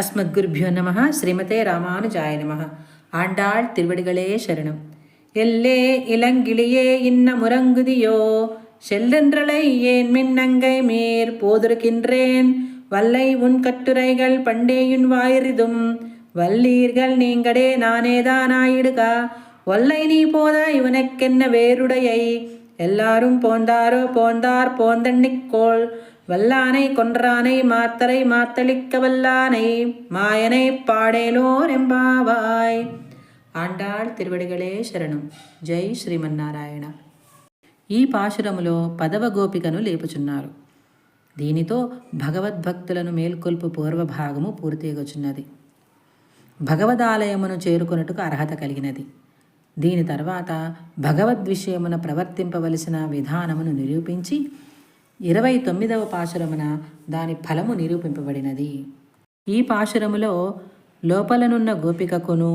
அஸ்மத்குருபியோ நம ஸ்ரீமதே ராமானுஜாய நம ஆண்டாள் திருவடிகளே சரணம். எல்லே இளங்கிளியே இன்ன முரங்குதியோ செல்லென்றலை ஏன் மின்னங்கை மேற் போதிருக்கின்றேன்? வல்லை உன் கட்டுரைகள் பண்டேயுன் வாயிரிதும் வல்லீர்கள் நீங்கடே நானேதானாயிடுகா ஒல்லை நீ போதா இவனுக்கென்ன வேறுடையை? எல்லாரும் போந்தாரோ போந்தார் போந்தண்ணிக்கோள் வல்லானை கொன்றானை மாத்தரை மாத்தளிக்க வல்லானை மாயனை பாடேலோர் எம்பாவாய் ఆండాళ్ తిరువడిగళే శరణం జై శ్రీమన్నారాయణ ఈ పాశురములో పదవ గోపికను లేపుచున్నారు దీనితో భగవద్భక్తులను మేల్కొల్పు పూర్వభాగము పూర్తిగొచున్నది భగవదాలయమును చేరుకొనుటకు అర్హత కలిగినది దీని తర్వాత భగవద్విషయమున ప్రవర్తింపవలసిన విధానమును నిరూపించి ఇరవై తొమ్మిదవ పాశురమున దాని ఫలము నిరూపింపబడినది. ఈ పాశురములో లోపలనున్న గోపికకును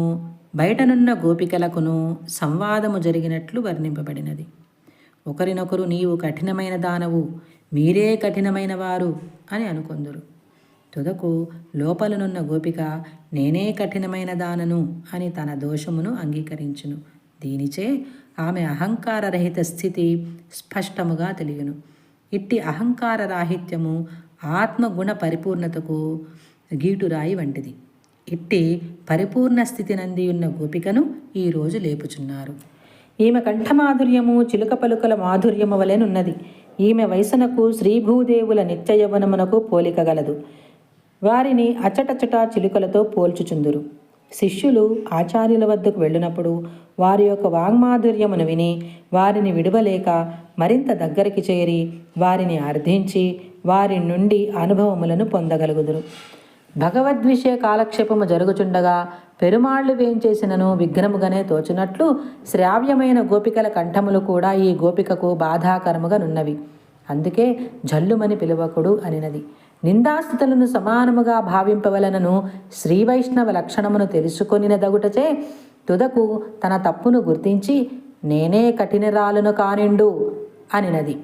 బయటనున్న గోపికలకును సంవాదము జరిగినట్లు వర్ణింపబడినది. ఒకరినొకరు నీవు కఠినమైన దానవు మీరే కఠినమైన వారు అని అనుకొందురు. తుదకు లోపలనున్న గోపిక నేనే కఠినమైన దానను అని తన దోషమును అంగీకరించును. దీనిచే ఆమె అహంకారరహిత స్థితి స్పష్టముగా తెలియను. ఇట్టి అహంకార రాహిత్యము ఆత్మగుణ పరిపూర్ణతకు గీటురాయి వంటిది. ఇట్టి పరిపూర్ణ స్థితి నంది ఉన్న గోపికను ఈరోజు లేపుచున్నారు. ఈమె కంఠమాధుర్యము చిలుక పలుకల మాధుర్యము వలెనున్నది ఈమె వయసునకు శ్రీభూదేవుల నిత్యయవనమునకు పోలికగలదు వారిని అచటచట చిలుకలతో పోల్చుచుందురు. శిష్యులు ఆచార్యుల వద్దకు వెళ్ళినప్పుడు వారి యొక్క వాంగ్మాధుర్యమును విని వారిని విడవలేక మరింత దగ్గరికి చేరి వారిని అర్థించి వారి నుండి అనుభవములను పొందగలుగుదురు. భగవద్విషయ కాలక్షేపము జరుగుచుండగా పెరుమాళ్ళు వేంచేసినను విఘ్నముగానే తోచునట్లు శ్రావ్యమైన గోపికల కంఠములు కూడా ఈ గోపికకు బాధాకరముగా నున్నవి. అందుకే జల్లుమని పిలువకుడు అనినది. నిందాస్థితులను సమానముగా భావింపవలనను శ్రీవైష్ణవ లక్షణమును తెలుసుకొనిన దగుటచే తుదకు తన తప్పును గుర్తించి నేనే కఠినరాలను కానిండు అనినది.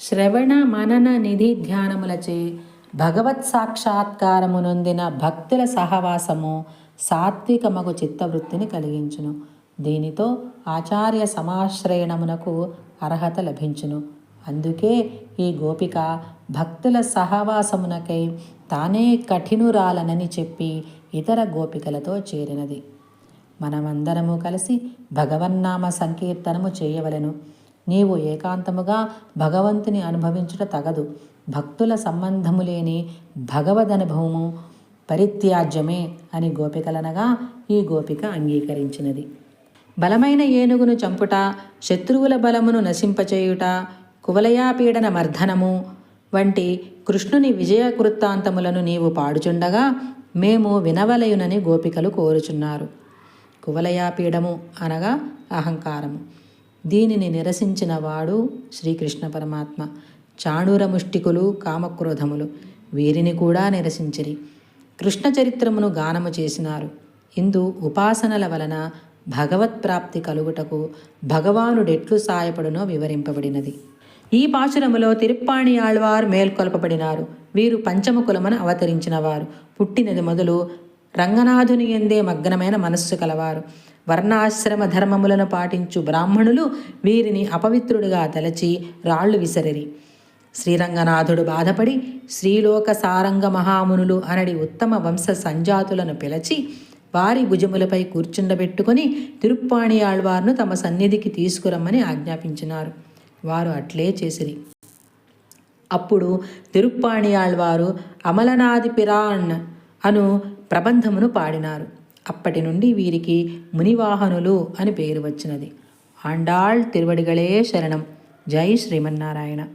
శ్రవణ మనన నిధి ధ్యానములచే భగవత్ సాక్షాత్కారము నొందిన భక్తుల సహవాసము సాత్వికమగు చిత్తవృత్తిని కలిగించును. దీనితో ఆచార్య సమాశ్రయణమునకు అర్హత లభించును. అందుకే ఈ గోపిక భక్తుల సహవాసమునకై తానే కఠినురాలనని చెప్పి ఇతర గోపికలతో చేరినది. మనమందరము కలిసి భగవన్నామ సంకీర్తనము చేయవలెను. నీవు ఏకాంతముగా భగవంతుని అనుభవించుట తగదు. భక్తుల సంబంధము లేని భగవదనుభవము పరిత్యాజ్యమే అని గోపికలనగా ఈ గోపిక అంగీకరించినది. బలమైన ఏనుగును చంపుట శత్రువుల బలమును నశింపచేయుట కువలయాపీడన మర్ధనము వంటి కృష్ణుని విజయ కృత్తాంతములను నీవు పాడుచుండగా మేము వినవలయునని గోపికలు కోరుచున్నారు. కువలయాపీడము అనగా అహంకారము. దీనిని నిరసించిన వాడు శ్రీకృష్ణ పరమాత్మ. చాణూర ముష్టికులు కామక్రోధములు వీరిని కూడా నిరసించిరి. కృష్ణ చరిత్రమును గానము చేసినారు. ఇందు ఉపాసనల వలన భగవత్ప్రాప్తి కలుగుటకు భగవానుడెట్లు సాయపడునో వివరింపబడినది. ఈ పాశురములో తిరుప్పాణి ఆళ్వార్ మేల్కొల్పబడినారు. వీరు పంచముకులమను అవతరించిన వారు పుట్టినది మొదలు రంగనాథుని ఎందే మగ్నమైన మనస్సు కలవారు. వర్ణాశ్రమ ధర్మములను పాటించు బ్రాహ్మణులు వీరిని అపవిత్రుడిగా తలచి రాళ్ళు విసరిరి. శ్రీరంగనాథుడు బాధపడి శ్రీలోక సారంగ మహామునులు అనడి ఉత్తమ వంశ సంజాతులను పిలచి వారి భుజములపై కూర్చుండబెట్టుకుని తిరుప్పాణి ఆళ్వార్ను తమ సన్నిధికి తీసుకురమ్మని ఆజ్ఞాపించినారు. వారు అట్లే చేసిరి. అప్పుడు తిరుప్పాణి ఆళ్వారు అమలనాది పిరాణ్ అను ప్రబంధమును పాడినారు. అప్పటి నుండి వీరికి మునివాహనులు అని పేరు వచ్చినది. ఆండాళ్ తిరువడిగళే శరణం. జై శ్రీమన్నారాయణ.